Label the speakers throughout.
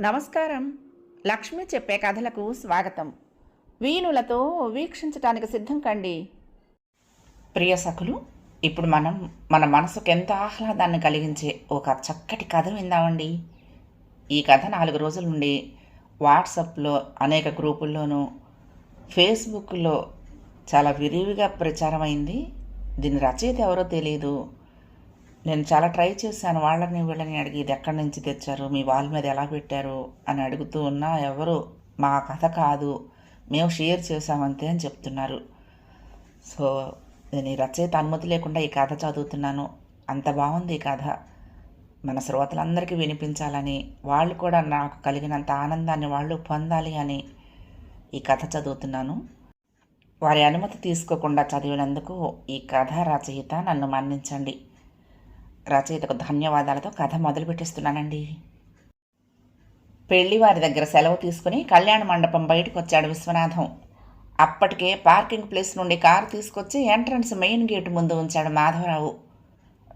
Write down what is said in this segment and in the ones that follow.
Speaker 1: నమస్కారం. లక్ష్మి చెప్పే కథలకు స్వాగతం. వీణులతో వీక్షించటానికి సిద్ధం కండి. ప్రియ సఖులు ఇప్పుడు మనం మన మనసుకు ఎంత ఆహ్లాదాన్ని కలిగించే ఒక చక్కటి కథ విందామండి. ఈ కథ నాలుగు రోజుల నుండి వాట్సాప్లో అనేక గ్రూపుల్లోనూ ఫేస్బుక్లో చాలా విరివిగా ప్రచారమైంది. దీని రచయిత ఎవరో తెలియదు నేను చాలా ట్రై చేశాను. వాళ్ళని వీళ్ళని అడిగి ఇది ఎక్కడి నుంచి తెచ్చారు? మీ వాళ్ళ మీద ఎలా పెట్టారు? అని అడుగుతూ ఉన్నా ఎవరు? మా కథ కాదు. మేము షేర్ చేసామంతే అని చెప్తున్నారు. సో నేను ఈ రచయిత అనుమతి లేకుండా ఈ కథ చదువుతున్నాను. అంత బాగుంది ఈ కథ. మన శ్రోతలందరికీ వినిపించాలని వాళ్ళు కూడా నాకు కలిగినంత ఆనందాన్ని వాళ్ళు పొందాలి అని ఈ కథ చదువుతున్నాను. వారి అనుమతి తీసుకోకుండా చదివినందుకు ఈ కథ రచయిత నన్ను మన్నించండి. రచయితకు ధన్యవాదాలతో కథ మొదలు పెట్టిస్తున్నానండి. దగ్గర సెలవు తీసుకుని కళ్యాణ మండపం బయటకు వచ్చాడు విశ్వనాథం. అప్పటికే పార్కింగ్ ప్లేస్ నుండి కారు తీసుకొచ్చి ఎంట్రన్స్ మెయిన్ గేటు ముందు ఉంచాడు మాధవరావు.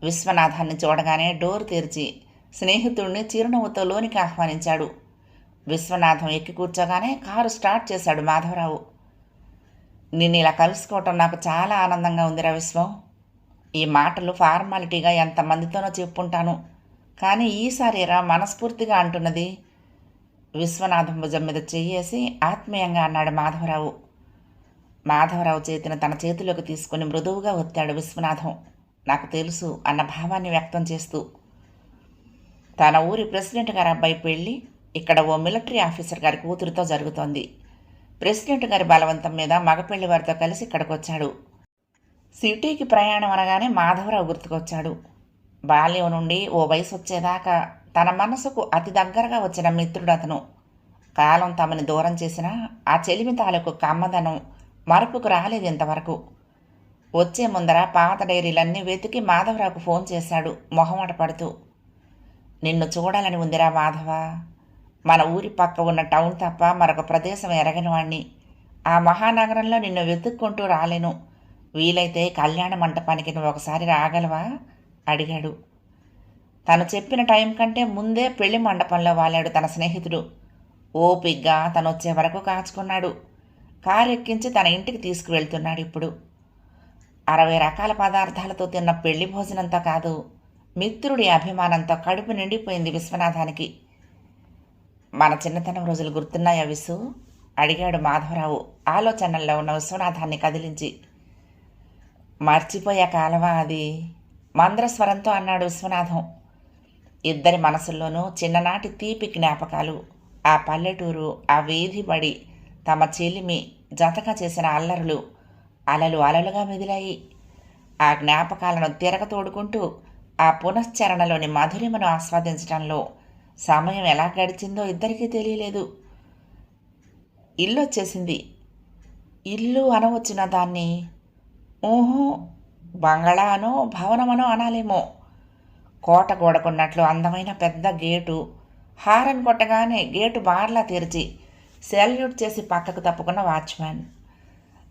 Speaker 1: విశ్వనాథాన్ని చూడగానే డోర్ తెరిచి స్నేహితుడిని చిరునవ్వుతో లోనికి ఆహ్వానించాడు. విశ్వనాథం ఎక్కి కూర్చోగానే కారు స్టార్ట్ చేశాడు మాధవరావు. నిన్ను ఇలా కలుసుకోవటం నాకు చాలా ఆనందంగా ఉందిరా విశ్వం. ఈ మాటలు ఫార్మాలిటీగా ఎంతమందితోనో చెప్పుంటాను. కానీ ఈసారి రా మనస్ఫూర్తిగా అంటున్నది విశ్వనాథం భుజం మీద చెయ్యేసి ఆత్మీయంగా అన్నాడు మాధవరావు. మాధవరావు చేతిని తన చేతిలోకి తీసుకుని మృదువుగా ఒత్తాడు విశ్వనాథం. నాకు తెలుసు అన్న భావాన్ని వ్యక్తం చేస్తూ. తన ఊరి ప్రెసిడెంట్ గారి అబ్బాయి పెళ్ళి ఇక్కడ ఓ మిలిటరీ ఆఫీసర్ గారి కూతురితో జరుగుతోంది. ప్రెసిడెంట్ గారి బలవంతం మీద మగపెళ్ళి వారితో కలిసి ఇక్కడికి వచ్చాడు సిటీకి ప్రయాణం అనగానే మాధవరావు గుర్తుకొచ్చాడు. బాల్యం నుండి ఓ వయసు వచ్చేదాకా తన మనసుకు అతి దగ్గరగా వచ్చిన మిత్రుడు అతను కాలం తమని దూరం చేసినా ఆ చెలిమి తాలూకు కమ్మదనం మరపుకు రాలేదు ఇంతవరకు. వచ్చే ముందర పాత డైరీలన్నీ వెతికి మాధవరావుకు ఫోన్ చేశాడు మొహమాట పడుతూ. నిన్ను చూడాలని ఉందిరా మాధవ. మన ఊరి పక్క ఉన్న టౌన్ తప్ప మరొక ప్రదేశం ఎరగని వాణ్ణి. ఆ మహానగరంలో నిన్ను వెతుక్కుంటూ రాలేను. వీలైతే కళ్యాణ మంటపానికి నువ్వు ఒకసారి రాగలవా? అడిగాడు. తను చెప్పిన టైం కంటే ముందే పెళ్ళి మండపంలో వాలాడు తన స్నేహితుడు. ఓపిగ్గా తను వచ్చే వరకు కాచుకున్నాడు. కారు ఎక్కించి తన ఇంటికి తీసుకువెళ్తున్నాడు ఇప్పుడు. అరవై రకాల పదార్థాలతో తిన్న పెళ్ళి భోజనంతో కాదు మిత్రుడి అభిమానంతో కడుపు నిండిపోయింది విశ్వనాథానికి. మన చిన్నతనం రోజులు గుర్తున్నాయా విసు అడిగాడు మాధవరావు ఆలోచనల్లో ఉన్న విశ్వనాథాన్ని కదిలించి. మర్చిపోయే కాలమా అది? మంద్రస్వరంతో అన్నాడు విశ్వనాథం. ఇద్దరి మనసుల్లోనూ చిన్ననాటి తీపి జ్ఞాపకాలు. ఆ పల్లెటూరు ఆ వీధి బడి తమ చెలిమి జతగా చేసిన అల్లరులు అలలు అలలుగా మెదిలాయి. ఆ జ్ఞాపకాలను తిరగ తోడుకుంటూ ఆ పునశ్చరణలోని మధురిమను ఆస్వాదించడంలో సమయం ఎలా గడిచిందో ఇద్దరికీ తెలియలేదు. ఇల్లు వచ్చేసింది ఇల్లు అనవచ్చిన దాన్ని ఊహు బంగళానో భవనమనో అనాలేమో. కోట గోడకున్నట్లు అందమైన పెద్ద గేటు. హారన్ కొట్టగానే గేటు బార్లా తెరిచి సెల్యూట్ చేసి పక్కకు తప్పుకున్న వాచ్మ్యాన్.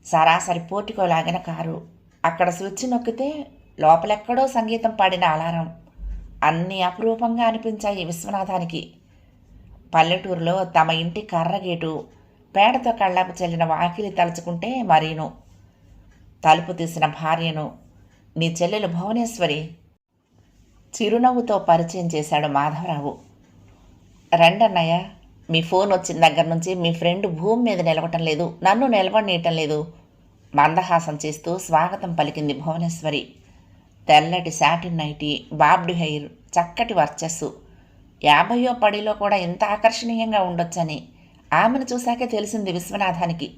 Speaker 1: సరాసరి పోర్టికోలాగిన కారు. అక్కడ స్విచ్ నొక్కితే లోపలెక్కడో సంగీతం పాడిన అలారం. అన్నీ అపురూపంగా అనిపించాయి విశ్వనాథానికి. పల్లెటూరులో తమ ఇంటి కర్రగేటు పేడతో కళ్ళాపు చెల్లిన వాకిలి తలుచుకుంటే మరీను. తలుపు తీసిన భార్యను నీ చెల్లెలు భువనేశ్వరి చిరునవ్వుతో పరిచయం చేశాడు మాధవరావు. రండన్నయ్య మీ ఫోన్ వచ్చిన దగ్గర నుంచి మీ ఫ్రెండ్ భూమి మీద నిలవటం లేదు నన్ను నిలబడనీయటం లేదు మందహాసం చేస్తూ స్వాగతం పలికింది భువనేశ్వరి. తెల్లటి శాటిన్ నైటీ బాబ్డ్ హెయిర్ చక్కటి వర్చస్సు. యాభయో పడిలో కూడా ఇంత ఆకర్షణీయంగా ఉండొచ్చని ఆమెను చూశాకే తెలిసింది విశ్వనాథానికి.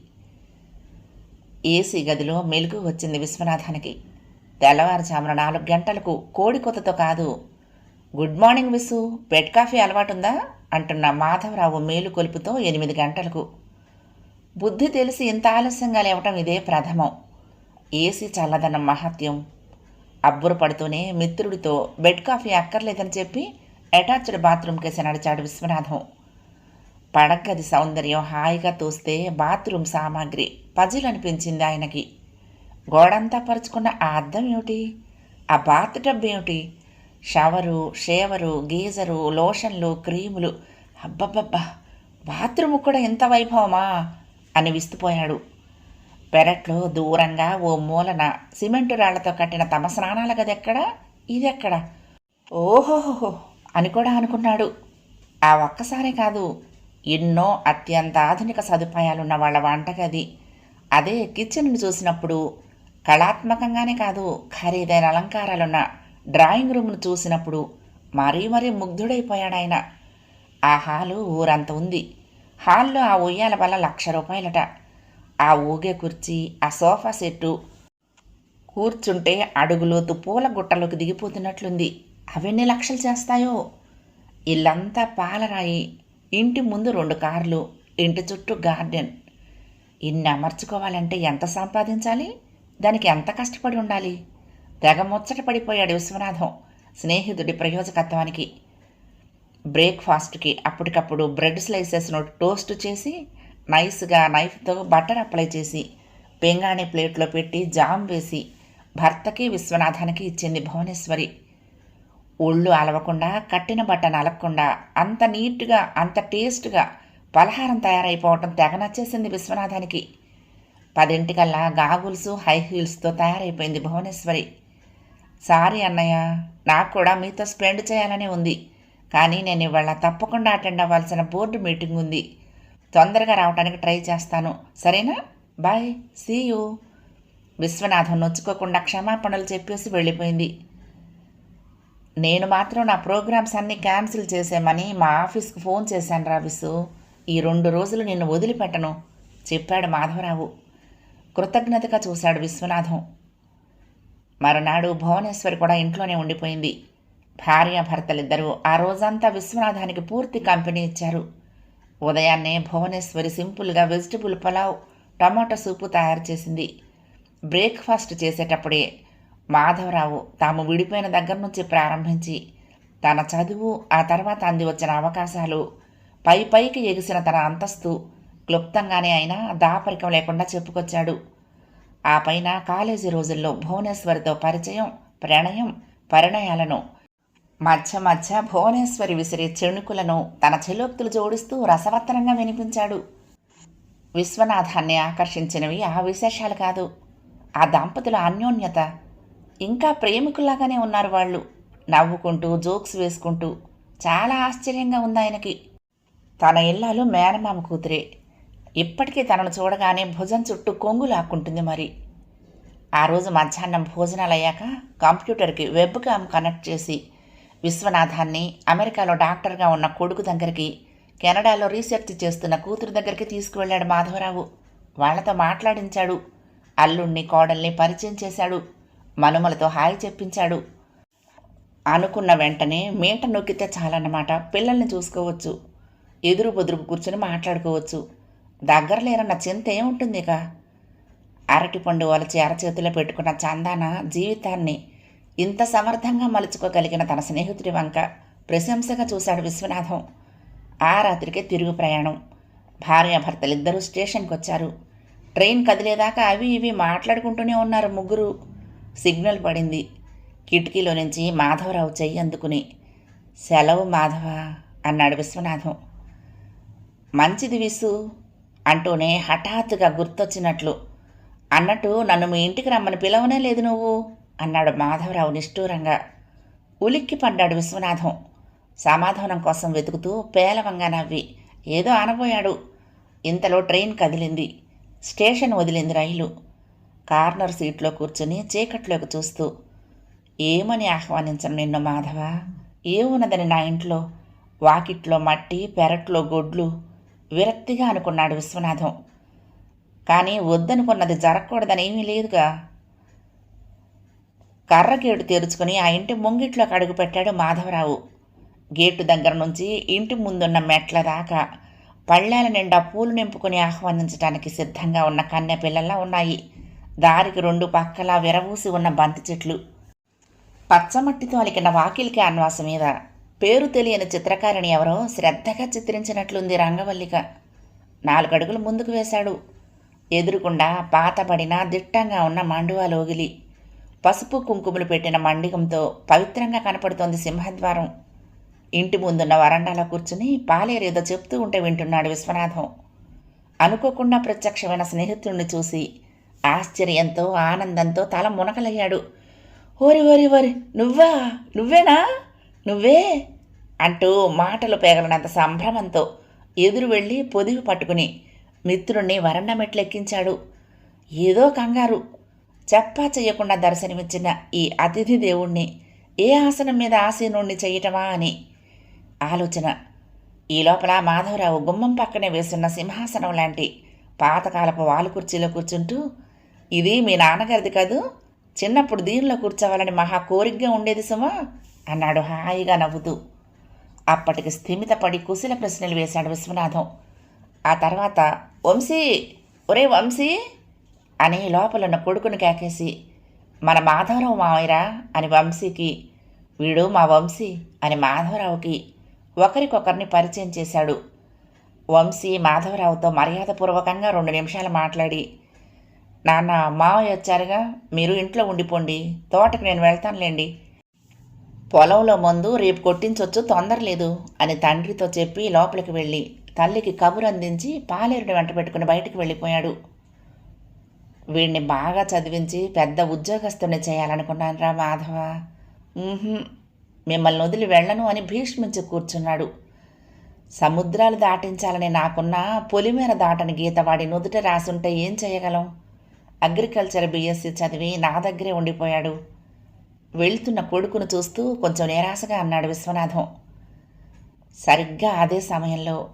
Speaker 1: ఏసీ గదిలో మెలుగు వచ్చింది విశ్వనాథానికి. తెల్లవారుజామున నాలుగు గంటలకు కోడి కొత్తతో కాదు గుడ్ మార్నింగ్ విసు బెడ్ కాఫీ అలవాటుందా? అంటున్న మాధవరావు మేలు కొలుపుతో ఎనిమిది గంటలకు. బుద్ధి తెలిసి ఇంత ఆలస్యంగా లేవటం ఇదే ప్రథమం. ఏసీ చల్లదనం మహత్యం. అబ్బురు పడుతూనే మిత్రుడితో బెడ్ కాఫీ అక్కర్లేదని చెప్పి అటాచ్డ్ బాత్రూమ్కేసి నడిచాడు విశ్వనాథం. పడగది సౌందర్యం హాయిగా తోస్తే బాత్రూమ్ సామాగ్రి పజిల్ అనిపించింది ఆయనకి. గోడంతా పరుచుకున్న ఆ అద్దం ఏమిటి? ఆ బాత్ టబ్ ఏమిటి? షవరు షేవరు గీజరు లోషన్లు క్రీములు. అబ్బబ్బబ్బా! బాత్రూమ్ కూడా ఎంత వైభవమా? అని విస్తుపోయాడు. పెరట్లో దూరంగా ఓ మూలన సిమెంటు రాళ్ళతో కట్టిన తమ స్నానాల గదెక్కడా ఇదెక్కడా? ఇది ఎక్కడ అని కూడా అనుకున్నాడు. ఆ ఒక్కసారే కాదు ఎన్నో అత్యంత ఆధునిక సదుపాయాలున్న వాళ్ళ వంటగది. అదే కిచెన్ను చూసినప్పుడు కళాత్మకంగానే కాదు ఖరీదైన అలంకారాలున్న డ్రాయింగ్ రూమ్ను చూసినప్పుడు మరీ మరీ ముగ్ధుడైపోయాడాయన ఆ హాలు ఊరంత ఉంది. హాల్లో ఆ ఉయ్యాల వల్ల లక్ష రూపాయలట. ఆ ఊగే కుర్చీ ఆ సోఫా సెట్టు కూర్చుంటే అడుగులోతు పూల గుట్టలోకి దిగిపోతున్నట్లుంది. అవెన్ని లక్షలు చేస్తాయో? ఇల్లంతా పాలరాయి. ఇంటి ముందు రెండు కార్లు ఇంటి చుట్టూ గార్డెన్. ఇన్ని అమర్చుకోవాలంటే ఎంత సంపాదించాలి? దానికి ఎంత కష్టపడి ఉండాలి? తెగ ముచ్చట పడిపోయాడు విశ్వనాథం స్నేహితుడి ప్రయోజకత్వానికి. బ్రేక్ఫాస్ట్కి అప్పటికప్పుడు బ్రెడ్ స్లైసెస్ను టోస్ట్ చేసి నైస్గా నైఫ్తో బటర్ అప్లై చేసి పెంగాణి ప్లేట్లో పెట్టి జామ్ వేసి భర్తకి విశ్వనాథానికి ఇచ్చింది భువనేశ్వరి. ఒళ్ళు అలవకుండా కట్టిన బట్ట నలగకుండా అంత నీట్గా అంత టేస్ట్గా పలహారం తయారైపోవటం తెగ నచ్చేసింది విశ్వనాథానికి. పదింటికల్లా గాగుల్స్ హై హీల్స్తో తయారైపోయింది భువనేశ్వరి. సారీ అన్నయ్య నాకు కూడా మీతో స్పెండ్ చేయాలని ఉంది కానీ నేను ఇవాళ తప్పకుండా అటెండ్ అవ్వాల్సిన బోర్డు మీటింగ్ ఉంది. తొందరగా రావడానికి ట్రై చేస్తాను. సరేనా? Bye see you. విశ్వనాథం నొచ్చుకోకుండా క్షమాపణలు చెప్పేసి వెళ్ళిపోయింది. నేను మాత్రం నా ప్రోగ్రామ్స్ అన్నీ క్యాన్సిల్ చేసేమని మా ఆఫీస్కి ఫోన్ చేశాను రా విసు. ఈ రెండు రోజులు నిన్ను వదిలిపెట్టను చెప్పాడు మాధవరావు. కృతజ్ఞతగా చూశాడు విశ్వనాథం. మరునాడు భువనేశ్వరి కూడా ఇంట్లోనే ఉండిపోయింది. భార్యాభర్తలిద్దరూ ఆ రోజంతా విశ్వనాథానికి పూర్తి కంపెనీ ఇచ్చారు. ఉదయాన్నే భువనేశ్వరి సింపుల్గా వెజిటబుల్ పలావ్ టమాటో సూపు తయారు చేసింది. బ్రేక్ఫాస్ట్ చేసేటప్పుడే మాధవరావు తాము విడిపోయిన దగ్గర నుంచి ప్రారంభించి తన చదువు ఆ తర్వాత అంది వచ్చిన అవకాశాలు పై పైకి ఎగిసిన తన అంతస్తు క్లుప్తంగానే అయినా దాపరికం లేకుండా చెప్పుకొచ్చాడు. ఆ పైన కాలేజీ రోజుల్లో భువనేశ్వరితో పరిచయం ప్రణయం పరిణయాలను మధ్య మధ్య భువనేశ్వరి విసిరే చెణుకులను తన చెలోక్తులు జోడిస్తూ రసవత్తరంగా వినిపించాడు. విశ్వనాథాన్ని ఆకర్షించినవి ఆ విశేషాలు కాదు. ఆ దంపతుల అన్యోన్యత ఇంకా ప్రేమికుల్లాగానే ఉన్నారు వాళ్ళు. నవ్వుకుంటూ జోక్స్ వేసుకుంటూ. చాలా ఆశ్చర్యంగా ఉంది ఆయనకి. తన ఇల్లాలు మేనమామ కూతురే. ఇప్పటికీ తనను చూడగానే భుజం చుట్టూ కొంగు లాక్కుంటుంది మరి. ఆ రోజు మధ్యాహ్నం భోజనాలు అయ్యాక కంప్యూటర్కి వెబ్ కనెక్ట్ చేసి విశ్వనాథాన్ని అమెరికాలో డాక్టర్గా ఉన్న కొడుకు దగ్గరికి కెనడాలో రీసెర్చ్ చేస్తున్న కూతురు దగ్గరికి తీసుకువెళ్ళాడు మాధవరావు. వాళ్ళతో మాట్లాడించాడు. అల్లుణ్ణి కోడల్ని పరిచయం చేశాడు. మనుమలతో హాయి చెప్పించాడు. అనుకున్న వెంటనే మీట నొక్కితే చాలన్నమాట. పిల్లల్ని చూసుకోవచ్చు. ఎదురు బొదురు కూర్చొని మాట్లాడుకోవచ్చు. దగ్గర లేరన్న చింత ఏముంటుంది ఇక అరటిపండు వలచి అరచేతిలో పెట్టుకున్న చందాన జీవితాన్ని ఇంత సమర్థంగా మలుచుకోగలిగిన తన స్నేహితుడి వంక ప్రశంసగా చూశాడు విశ్వనాథం. ఆ రాత్రికే తిరుగు ప్రయాణం. భార్యాభర్తలిద్దరూ స్టేషన్కి వచ్చారు ట్రైన్ కదిలేదాకా అవి ఇవి మాట్లాడుకుంటూనే ఉన్నారు ముగ్గురు. సిగ్నల్ పడింది. కిటికీలో నుంచి మాధవరావు చెయ్యి అందుకుని. సెలవు మాధవ? అన్నాడు విశ్వనాథం. మంచిది విసు అంటూనే హఠాత్తుగా గుర్తొచ్చినట్లు. అన్నట్టు నన్ను మీ ఇంటికి రమ్మని పిలవనే లేదు నువ్వు అన్నాడు మాధవరావు నిష్ఠూరంగా. ఉలిక్కి పడ్డాడు విశ్వనాథం. సమాధానం కోసం వెతుకుతూ పేలవంగా నవ్వి ఏదో అనబోయాడు ఇంతలో ట్రైన్ కదిలింది. స్టేషన్ వదిలింది రైలు. కార్నర్ సీట్లో కూర్చుని చీకట్లోకి చూస్తూ ఏమని ఆహ్వానించను నిన్ను మాధవ? ఏమున్నదని నా ఇంట్లో? వాకిట్లో మట్టి పెరట్లో గొడ్లు. విరక్తిగా అనుకున్నాడు విశ్వనాథం. కానీ వద్దనుకున్నది జరగకూడదని ఏమీ లేదుగా. కర్ర గేటు తెరుచుకుని ఆ ఇంటి ముంగిట్లోకి అడుగుపెట్టాడు మాధవరావు. గేటు దగ్గర నుంచి ఇంటి ముందున్న మెట్ల దాకా పళ్ళాల నిండా పూలు నింపుకుని ఆహ్వానించడానికి సిద్ధంగా ఉన్న కన్నె పిల్లల్లా ఉన్నాయి. దారికి రెండు పక్కలా విరవూసి ఉన్న బంతి చెట్లు. పచ్చమట్టితో అలికిన వాకిలి క్యాన్వాస్ మీద. పేరు తెలియని చిత్రకారిణి ఎవరో శ్రద్ధగా చిత్రించినట్లుంది రంగవల్లిక. నాలుగడుగులు ముందుకు వేశాడు. ఎదురుకుండా పాతబడిన దిట్టంగా ఉన్న మండువా లోగిలి పసుపు కుంకుమలు పెట్టిన మండికంతో పవిత్రంగా కనపడుతోంది సింహద్వారం. ఇంటి ముందున్న వరండాలో కూర్చుని పాలేరు ఏదో చెప్తూ ఉంటే వింటున్నాడు విశ్వనాథం. అనుకోకుండా ప్రత్యక్షమైన స్నేహితుడిని చూసి ఆశ్చర్యంతో ఆనందంతో తల మునకలయ్యాడు. ఓరి ఓరి ఓరి నువ్వా? నువ్వేనా? నువ్వే? అంటూ మాటలు పేగలనంత సంభ్రమంతో ఎదురు వెళ్ళి పొదివి పట్టుకుని మిత్రుణ్ణి వరండా మెట్లెక్కించాడు. ఏదో కంగారు. చెప్పా చెయ్యకుండా దర్శనమిచ్చిన ఈ అతిథి దేవుణ్ణి ఏ ఆసనం మీద ఆసీనుణ్ణి చేయటమా అని ఆలోచన. ఈ లోపల మాధవరావు గుమ్మం పక్కనే వేసున్న సింహాసనం లాంటి పాతకాలపు వాలు కుర్చీలో కూర్చుంటూ ఇది మీ నాన్నగారిది కాదు. చిన్నప్పుడు దీనిలో కూర్చోవాలని మహా కోరికగా ఉండేది సుమా అన్నాడు హాయిగా నవ్వుతూ. అప్పటికి స్థిమితపడి కుశల ప్రశ్నలు వేశాడు విశ్వనాథం. ఆ తర్వాత వంశీ ఒరే వంశీ అని లోపలున్న కొడుకుని కేకేసి మన మాధవరావు మావయ్యరా అని వంశీకి వీడు మా వంశీ అని మాధవరావుకి ఒకరికొకరిని పరిచయం చేశాడు. వంశీ మాధవరావుతో మర్యాదపూర్వకంగా రెండు నిమిషాలు మాట్లాడి నాన్న మావయ్య వచ్చారుగా. మీరు ఇంట్లో ఉండిపోండి. తోటకు నేను వెళ్తానులేండి. పొలంలో మందు రేపు కొట్టించొచ్చు తొందర లేదు అని తండ్రితో చెప్పి లోపలికి వెళ్ళి తల్లికి కబురు అందించి పాలేరుని వెంట పెట్టుకుని బయటికి వెళ్ళిపోయాడు. వీడిని బాగా చదివించి పెద్ద ఉద్యోగస్తుని చేయాలనుకున్నానురా మాధవ. మిమ్మల్ని వదిలి వెళ్ళను అని భీష్మించి కూర్చున్నాడు. సముద్రాలు దాటించాలని నాకున్న పొలిమేర దాటని గీత వాడి నుదుట రాసుంటే ఏం చేయగలం? అగ్రికల్చర్ బీఎస్సీ చదివి నా దగ్గరే ఉండిపోయాడు. వెళ్తున్న కొడుకును చూస్తూ కొంచెం నిరాశగా అన్నాడు విశ్వనాథం. సరిగ్గా అదే సమయంలో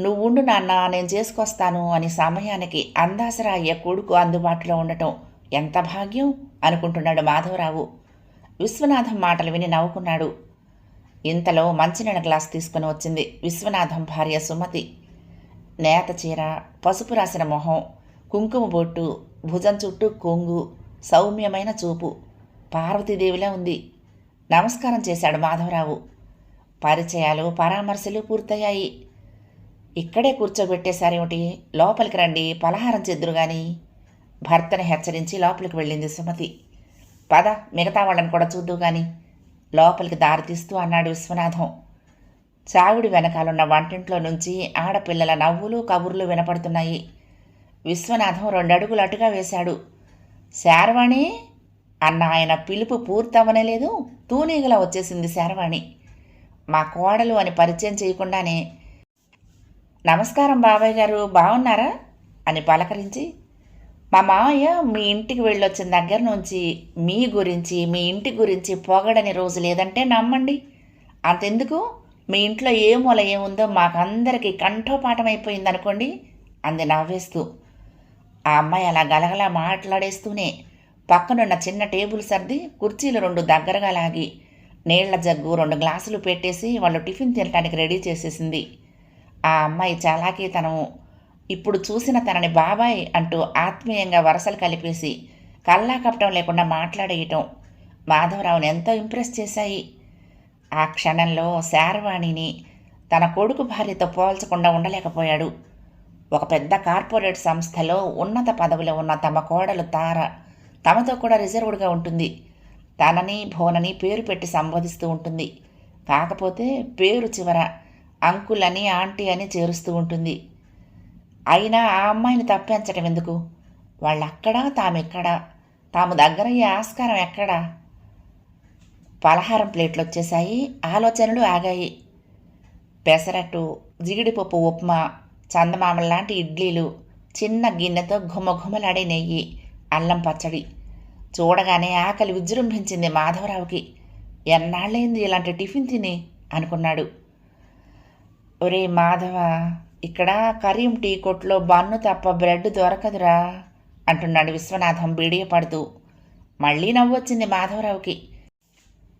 Speaker 1: నువ్వుండు నాన్న నేను చేసుకొస్తాను అని సమయానికి అందాసరా అయ్యే కొడుకు అందుబాటులో ఉండటం ఎంత భాగ్యం అనుకుంటున్నాడు మాధవరావు. విశ్వనాథం మాటలు విని నవ్వుకున్నాడు. ఇంతలో మంచినీళ్ళ గ్లాస్ తీసుకుని వచ్చింది విశ్వనాథం భార్య సుమతి. నేత చీర పసుపు రాసిన మొహం కుంకుమ బొట్టు భుజం చుట్టూ కొంగు సౌమ్యమైన చూపు. పార్వతీదేవిలా ఉంది. నమస్కారం చేశాడు మాధవరావు. పరిచయాలు పరామర్శలు పూర్తయ్యాయి. ఇక్కడే కూర్చోబెట్టేశారేమిటి లోపలికి రండి. పలహారం చెద్దురు గాని. భర్తని హెచ్చరించి లోపలికి వెళ్ళింది సుమతి. పద మిగతా వాళ్ళని కూడా చూద్దు గాని. లోపలికి దారి తీస్తూ అన్నాడు విశ్వనాథం. చావుడి వెనకాలన్న వంటింట్లో నుంచి ఆడపిల్లల నవ్వులు కబుర్లు వినపడుతున్నాయి. విశ్వనాథం రెండడుగులు అటుగా వేశాడు. శారవాణి అన్న ఆయన పిలుపు పూర్తవనలేదు తూనీగలా వచ్చేసింది శారవాణి. మా కోడలు అని పరిచయం చేయకుండానే నమస్కారం బాబాయ్ గారు బాగున్నారా అని పలకరించి మా మామయ్య మీ ఇంటికి వెళ్ళొచ్చిన దగ్గర నుంచి మీ గురించి మీ ఇంటి గురించి పొగడని రోజు లేదంటే నమ్మండి. అంతెందుకు? మీ ఇంట్లో ఏ మూల ఏముందో మాకందరికీ కంఠోపాఠం అయిపోయింది అనుకోండి అంది నవ్వేస్తూ. ఆ అమ్మాయి అలా గలగలా మాట్లాడేస్తూనే పక్కనున్న చిన్న టేబుల్ సర్ది కుర్చీలు రెండు దగ్గరగా లాగి నీళ్ళ జగ్గు రెండు గ్లాసులు పెట్టేసి వాళ్ళు టిఫిన్ తినడానికి రెడీ చేసేసింది. ఆ అమ్మాయి చాలాకీతనం ఇప్పుడు చూసిన తనని బాబాయ్ అంటూ ఆత్మీయంగా వరసలు కలిపేసి కల్లా కప్పటం లేకుండా మాట్లాడేయటం. మాధవరావుని ఎంతో ఇంప్రెస్ చేశాయి. ఆ క్షణంలో శారవాణిని తన కొడుకు భార్యతో పోల్చకుండా ఉండలేకపోయాడు. ఒక పెద్ద కార్పొరేట్ సంస్థలో ఉన్నత పదవిలో ఉన్న తమ కోడలు తార తమతో కూడా రిజర్వ్డ్గా ఉంటుంది. తనని భోనని పేరు పెట్టి సంబోధిస్తూ ఉంటుంది. కాకపోతే పేరు చివర అంకుల్ అని ఆంటీ అని చేరుస్తూ ఉంటుంది. అయినా ఆ అమ్మాయిని తప్పించటం ఎందుకు? వాళ్ళక్కడా తామెక్కడా? తాము దగ్గరయ్యే ఆస్కారం ఎక్కడా? పలహారం ప్లేట్లు వచ్చేసాయి ఆలోచనలు ఆగాయి. పెసరట్టు జీడిపప్పు ఉప్మా చందమామల లాంటి ఇడ్లీలు చిన్న గిన్నెతో ఘుమఘుమలాడే నెయ్యి అల్లం పచ్చడి. చూడగానే ఆకలి విజృంభించింది మాధవరావుకి. ఎన్నాళ్ళైంది ఇలాంటి టిఫిన్ తిని? అనుకున్నాడు. ఒరే మాధవ ఇక్కడ కరీం టీ కొట్లో బన్ను తప్ప బ్రెడ్ దొరకదురా అంటున్నాడు విశ్వనాథం బీడియపడుతూ మళ్ళీ నవ్వొచ్చింది మాధవరావుకి.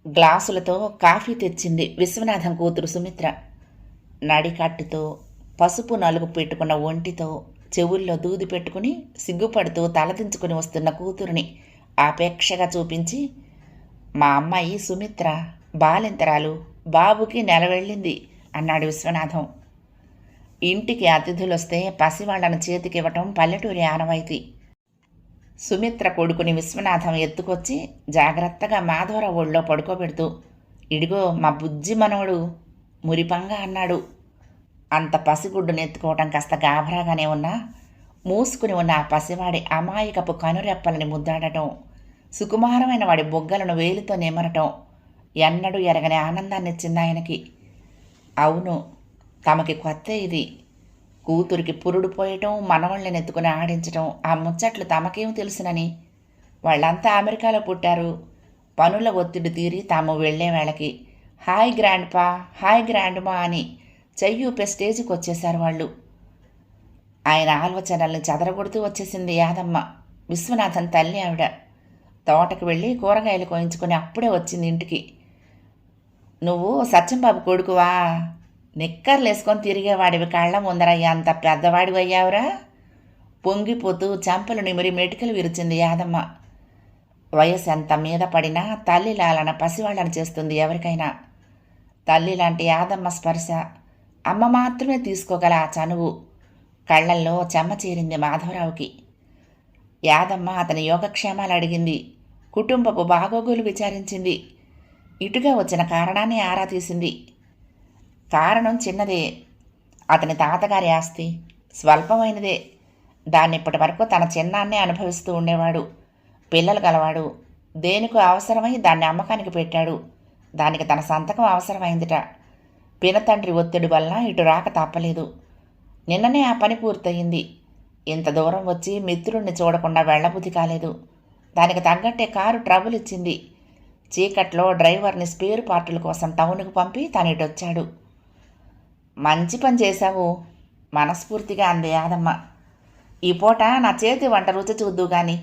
Speaker 1: గ్లాసులతో కాఫీ తెచ్చింది విశ్వనాథం కూతురు సుమిత్ర. నడికట్టుతో పసుపు నలుగు పెట్టుకున్న ఒంటితో చెవుల్లో దూది పెట్టుకుని సిగ్గుపడుతూ తలదించుకుని వస్తున్న కూతురిని ఆపేక్షగా చూపించి మా అమ్మాయి సుమిత్ర బాలింతరాలు బాబుకి నెలవెళ్ళింది అన్నాడు విశ్వనాథం. ఇంటికి అతిథులు వస్తే పసివాళ్ళను చేతికివ్వటం పల్లెటూరి ఆనవాయితీ. సుమిత్ర కొడుకుని విశ్వనాథం ఎత్తుకొచ్చి జాగ్రత్తగా మాధవరావు ఒళ్ళో పడుకోబెడుతూ ఇడిగో మా బుజ్జి మనవడు మురిపంగా అన్నాడు. అంత పసిగుడ్డును ఎత్తుకోవటం కాస్త గాభరాగానే ఉన్నా మూసుకుని ఉన్న ఆ పసివాడి అమాయకపు కనురెప్పలని ముద్దాడటం సుకుమారమైన వాడి బొగ్గలను వేలితో నిమరటం ఎన్నడూ ఎరగని ఆనందాన్ని ఇచ్చింది ఆయనకి. అవును తమకి కొత్త ఇది. కూతురికి పురుడు పోయటం మనవళ్ళని ఎత్తుకుని ఆడించటం ఆ ముచ్చట్లు తమకేం తెలుసునని. వాళ్ళంతా అమెరికాలో పుట్టారు. పనుల ఒత్తిడి తీరి తాము వెళ్ళే వేళకి hi grandpa hi grandma అని చెయ్యూపే స్టేజ్కి వచ్చేశారు వాళ్ళు. ఆయన ఆలోచనల్ని చెదరగొడుతూ వచ్చేసింది యాదమ్మ. విశ్వనాథన్ తల్లి ఆవిడ. తోటకు వెళ్ళి కూరగాయలు కోయించుకొని అప్పుడే వచ్చింది ఇంటికి. నువ్వు సత్యంబాబు కొడుకువా నిక్కర్లు వేసుకొని తిరిగేవాడివి కళ్ళ ముందరయ్యా అంత పెద్దవాడివి అయ్యావురా? పొంగిపోతూ చెంపలు నిమిరి మెటికలు విరిచింది యాదమ్మ. వయసు ఎంత మీద పడినా తల్లి లాలన పసివాళ్ళని చేస్తుంది ఎవరికైనా. తల్లి లాంటి యాదమ్మ స్పర్శ. అమ్మ మాత్రమే తీసుకోగల ఆ చనువు. కళ్ళల్లో చెమ్మ చేరింది మాధవరావుకి. యాదమ్మ అతని యోగక్షేమాలు అడిగింది. కుటుంబపు బాగోగులు విచారించింది. ఇటుగా వచ్చిన కారణాన్ని ఆరా తీసింది. కారణం చిన్నదే. అతని తాతగారి ఆస్తి స్వల్పమైనదే. దాన్ని ఇప్పటి వరకు తన చిన్నాన్నే అనుభవిస్తూ ఉండేవాడు. పిల్లలు గలవాడు. దేనికో అవసరమై దాన్ని అమ్మకానికి పెట్టాడు. దానికి తన సంతకం అవసరమైందిట. పినతండ్రి ఒత్తిడి వలన ఇటు రాక తప్పలేదు నిన్ననే ఆ పని పూర్తయింది. ఇంత దూరం వచ్చి మిత్రుణ్ణి చూడకుండా వెళ్ళబుద్ధి కాలేదు. దానికి తగ్గట్టే కారు ట్రబుల్ ఇచ్చింది. చీకట్లో డ్రైవర్ని స్పేర్ పార్టుల కోసం టౌన్కు పంపి తను ఇటు వచ్చాడు. మంచి పని చేశావు. మనస్ఫూర్తిగా అంది యాదమ్మ. ఈ పూట నా చేతి వంట రుచి చూద్దు గాని.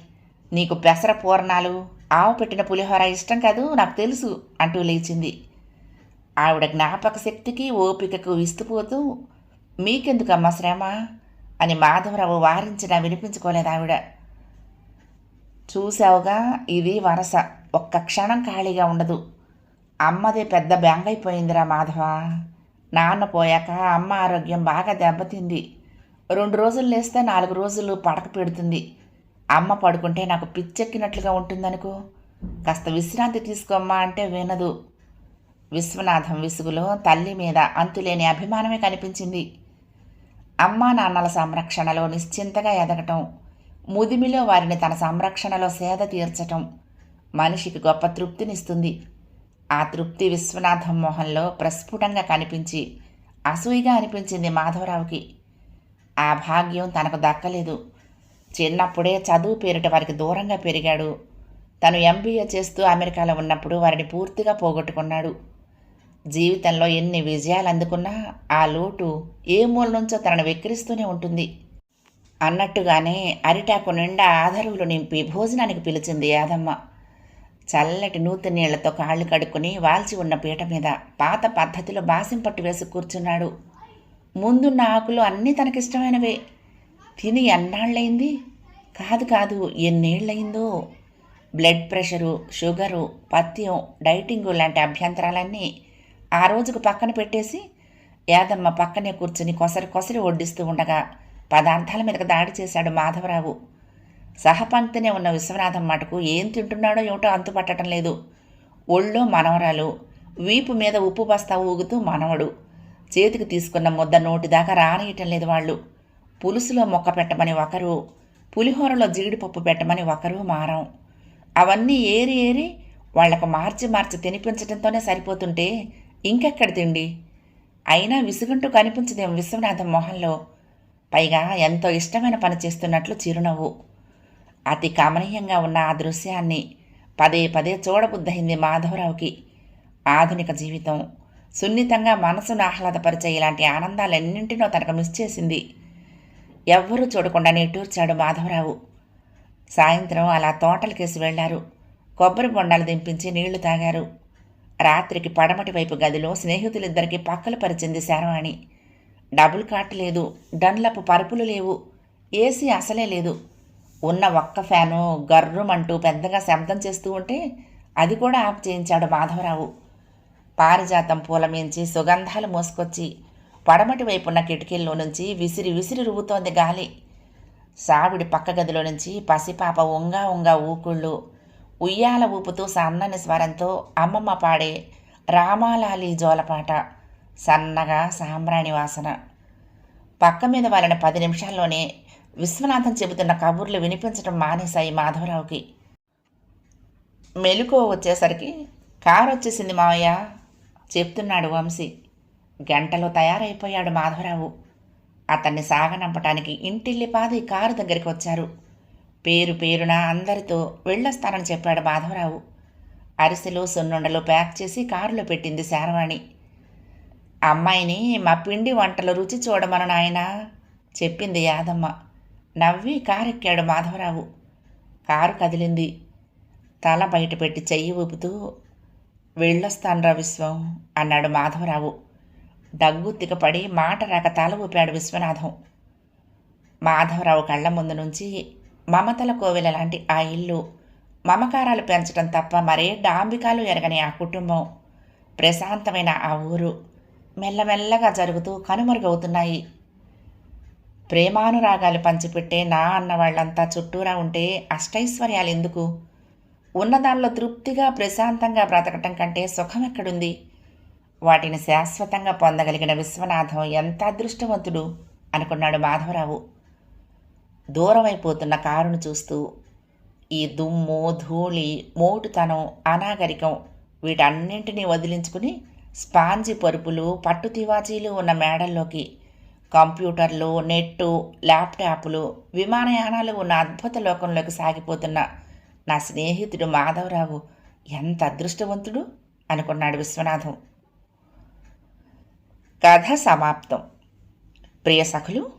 Speaker 1: నీకు పెసర పూర్ణాలు ఆవు పెట్టిన పులిహోర ఇష్టం కాదు నాకు తెలుసు అంటూ లేచింది. ఆవిడ జ్ఞాపక శక్తికి ఓపికకు విస్తుపోతూ మీకెందుకమ్మా శ్రమ? అని మాధవరావు వారించినా వినిపించుకోలేదు ఆవిడ. చూసావుగా ఇది వరస. ఒక్క క్షణం ఖాళీగా ఉండదు. అమ్మదే పెద్ద బ్యాంగ్ అయిపోయిందిరా మాధవ. నాన్న పోయాక అమ్మ ఆరోగ్యం బాగా దెబ్బతింది. రెండు రోజులు లేస్తే నాలుగు రోజులు పడక పెడుతుంది. అమ్మ పడుకుంటే నాకు పిచ్చెక్కినట్లుగా ఉంటుందనుకో. కాస్త విశ్రాంతి తీసుకోమ్మా అంటే వినదు. విశ్వనాథం విసుగులో తల్లి మీద అంతులేని అభిమానమే కనిపించింది. అమ్మా నాన్నల సంరక్షణలో నిశ్చింతగా ఎదగటం ముదిమిలో వారిని తన సంరక్షణలో సేద తీర్చటం మనిషికి గొప్ప తృప్తినిస్తుంది. ఆ తృప్తి విశ్వనాథం మొహంలో ప్రస్ఫుటంగా కనిపించి అసూయిగా అనిపించింది మాధవరావుకి. ఆ భాగ్యం తనకు దక్కలేదు. చిన్నప్పుడే చదువు పేరిట వారికి దూరంగా పెరిగాడు. తను ఎంబీఏ చేస్తూ అమెరికాలో ఉన్నప్పుడు వారిని పూర్తిగా పోగొట్టుకున్నాడు. జీవితంలో ఎన్ని విజయాలు అందుకున్నా ఆ లోటు ఏ మూల నుంచో తనను వెక్కిరిస్తూనే ఉంటుంది. అన్నట్టుగానే అరిటాకు నిండా ఆధరువులు నింపి భోజనానికి పిలిచింది యాదమ్మ. చల్లటి నూతి నీళ్ళతో కాళ్ళు కడుక్కుని వాల్చి ఉన్న పీట మీద పాత పద్ధతిలో బాసిం పట్టు వేసి కూర్చున్నాడు. ముందున్న ఆకులు అన్నీ తనకిష్టమైనవే. తిని ఎన్నాళ్ళయింది? కాదు కాదు ఎన్నేళ్ళయిందో? బ్లడ్ ప్రెషరు షుగరు పథ్యం డైటింగు లాంటి అభ్యంతరాలన్నీ ఆ రోజుకు పక్కన పెట్టేసి యాదమ్మ పక్కనే కూర్చుని కొసరి కొసరి వడ్డిస్తూ ఉండగా పదార్థాల మీదకి దాడి చేశాడు మాధవరావు. సహపంక్తినే ఉన్న విశ్వనాథం మటుకు ఏం తింటున్నాడో ఏమిటో అంతుపట్టడం లేదు. ఒళ్ళో మనవరాలు వీపు మీద ఉప్పు బస్తా ఊగుతూ మనవడు. చేతికి తీసుకున్న ముద్ద నోటి దాకా రానియటం లేదు వాళ్ళు. పులుసులో మొక్క పెట్టమని ఒకరు పులిహోరలో జీడిపప్పు పెట్టమని ఒకరు మారం. అవన్నీ ఏరి ఏరి వాళ్ళకు మార్చి మార్చి తినిపించడంతోనే సరిపోతుంటే ఇంకెక్కడ తిండి అయినా విసుగుంటూ కనిపించదేం విశ్వనాథం మొహంలో. పైగా ఎంతో ఇష్టమైన పని చేస్తున్నట్లు చిరునవ్వు. అతి కమనీయంగా ఉన్న ఆ దృశ్యాన్ని పదే పదే చూడబుద్దయింది మాధవరావుకి. ఆధునిక జీవితం సున్నితంగా మనసును ఆహ్లాదపరిచే ఇలాంటి ఆనందాలన్నింటినో తనకు మిస్ చేసింది. ఎవ్వరూ చూడకుండా నిట్టూర్చాడు మాధవరావు. సాయంత్రం అలా తోటలకేసి వెళ్ళారు. కొబ్బరి బొండాలు దింపించి నీళ్ళు తాగారు. రాత్రికి పడమటి వైపు గదిలో స్నేహితులిద్దరికీ పక్కలు పరిచింది శరవాణి. డబుల్ కాట్ లేదు డన్లప్ పరుపులు లేవు ఏసీ అసలే లేదు. ఉన్న ఒక్క ఫ్యాను గర్రుమంటూ పెద్దగా శబ్దం చేస్తూ ఉంటే అది కూడా ఆఫ్ చేయించాడు మాధవరావు. పారిజాతం పూల మించి సుగంధాలు మోసుకొచ్చి పడమటి వైపున్న కిటికీల్లో నుంచి విసిరి విసిరి రువ్వుతోంది గాలి. సావిడి పక్క గదిలో నుంచి పసిపాప ఉంగా ఉంగా ఊకుళ్ళు ఉయ్యాల ఊపుతూ సన్నని స్వరంతో అమ్మమ్మ పాడే రామాలాలి జోలపాట సన్నగా సాంబ్రాణి వాసన. పక్క మీద వాళ్ళని పది నిమిషాల్లోనే విశ్వనాథం చెబుతున్న కబుర్లు వినిపించడం మానేశాయి మాధవరావుకి. మెలుకో వచ్చేసరికి కారు వచ్చేసింది మావయ్య చెప్తున్నాడు వంశీ. గంటలో తయారైపోయాడు మాధవరావు. అతన్ని సాగనంపటానికి ఇంటిల్లిపాది కారు దగ్గరికి వచ్చారు. పేరు పేరున అందరితో వెళ్ళొస్తానని చెప్పాడు మాధవరావు. అరిసెలు సున్నుండలు ప్యాక్ చేసి కారులో పెట్టింది శారవాణి. అమ్మాయిని మా పిండి వంటల రుచి చూడమను నాయన చెప్పింది యాదమ్మ. నవ్వి కారెక్కాడు మాధవరావు. కారు కదిలింది. తల బయట పెట్టి చెయ్యి ఊపుతూ వెళ్ళొస్తాన్రా విశ్వం అన్నాడు మాధవరావు. దగ్గుత్తికపడి మాట రాక తల ఊపాడు విశ్వనాథం. మాధవరావు కళ్ళ ముందు నుంచి మమతల కోవెల లాంటి ఆ ఇల్లు మమకారాలు పెంచడం తప్ప మరే డాంబికాలు ఎరగని ఆ కుటుంబం. ప్రశాంతమైన ఆ ఊరు మెల్లమెల్లగా జరుగుతూ కనుమరుగవుతున్నాయి. ప్రేమానురాగాలు పంచిపెట్టే నా అన్న వాళ్ళంతా చుట్టూరా ఉంటే అష్టైశ్వర్యాలు ఎందుకు? ఉన్నదానిలో తృప్తిగా ప్రశాంతంగా బ్రతకటం కంటే సుఖం ఎక్కడుంది? వాటిని శాశ్వతంగా పొందగలిగిన విశ్వనాథం ఎంత అదృష్టవంతుడు అనుకున్నాడు మాధవరావు. దూరమైపోతున్న కారును చూస్తూ ఈ దుమ్ము ధూళి మోటుతనం అనాగరికం వీటన్నింటినీ వదిలించుకుని స్పాంజి పరుపులు పట్టు తివాచీలు ఉన్న మేడల్లోకి కంప్యూటర్లు నెట్టు ల్యాప్టాప్లు విమానయానాలు ఉన్న అద్భుత లోకంలోకి సాగిపోతున్న నా స్నేహితుడు మాధవరావు ఎంత అదృష్టవంతుడు అనుకున్నాడు విశ్వనాథం. కథ సమాప్తం. ప్రియ సఖులు